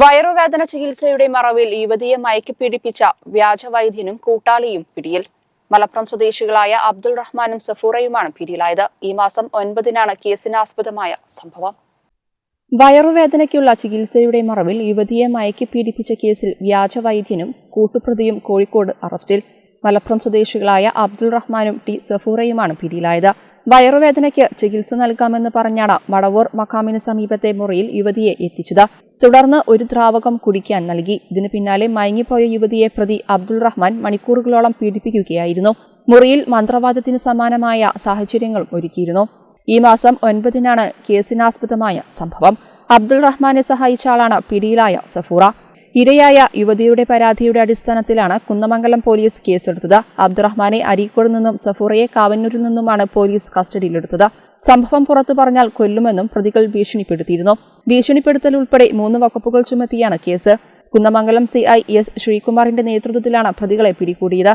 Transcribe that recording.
വയറുവേദന ചികിത്സയുടെ മറവിൽ യുവതിയെ മയക്കി പീഡിപ്പിച്ച വ്യാജവൈദ്യനും കൂട്ടാളിയും പിടിയിൽ. മലപ്പുറം സ്വദേശികളായ അബ്ദുൾ റഹ്മാനും സഫൂറയുമാണ് പിടിയിലായത്. ഈ മാസം ഒൻപതിനാണ് കേസിനാസ്പദമായ സംഭവം. വയറുവേദനയ്ക്കുള്ള ചികിത്സയുടെ മറവിൽ യുവതിയെ മയക്കി പീഡിപ്പിച്ച കേസിൽ വ്യാജവൈദ്യനും കൂട്ടുപ്രതിയും കോഴിക്കോട് അറസ്റ്റിൽ. മലപ്പുറം സ്വദേശികളായ അബ്ദുൾ റഹ്മാനും ടി സഫൂറയുമാണ് പിടിയിലായത്. വയറുവേദനയ്ക്ക് ചികിത്സ നൽകാമെന്ന് പറഞ്ഞാണ് മടവൂർ മഖാമിന് സമീപത്തെ മുറിയിൽ യുവതിയെ എത്തിച്ചത്. തുടർന്ന് ഒരു ദ്രാവകം കുടിക്കാൻ നൽകി. ഇതിന് പിന്നാലെ മയങ്ങിപ്പോയ യുവതിയെ പ്രതി അബ്ദുൾ റഹ്മാൻ മണിക്കൂറുകളോളം പീഡിപ്പിക്കുകയായിരുന്നു. മുറിയിൽ മന്ത്രവാദത്തിന് സമാനമായ സാഹചര്യങ്ങളും ഒരുക്കിയിരുന്നു. ഈ മാസം ഒൻപതിനാണ് കേസിനാസ്പദമായ സംഭവം. അബ്ദുൾ റഹ്മാനെ സഹായിച്ച ആളാണ് പിടിയിലായ സഫൂറ. ഇരയായ യുവതിയുടെ പരാതിയുടെ അടിസ്ഥാനത്തിലാണ് കുന്നമംഗലം പോലീസ് കേസെടുത്തത്. അബ്ദുറഹ്മാനെ അരീക്കോട് നിന്നും സഫൂറയെ കാവന്നൂരിൽ നിന്നുമാണ് പോലീസ് കസ്റ്റഡിയിലെടുത്തത്. സംഭവം പുറത്തു പറഞ്ഞാൽ കൊല്ലുമെന്നും പ്രതികൾ ഭീഷണിപ്പെടുത്തിയിരുന്നു. ഭീഷണിപ്പെടുത്തൽ ഉൾപ്പെടെ മൂന്ന് വകുപ്പുകൾ ചുമത്തിയാണ് കേസ്. കുന്നമംഗലം സി ഐ എസ് ശ്രീകുമാറിന്റെ നേതൃത്വത്തിലാണ് പ്രതികളെ പിടികൂടിയത്.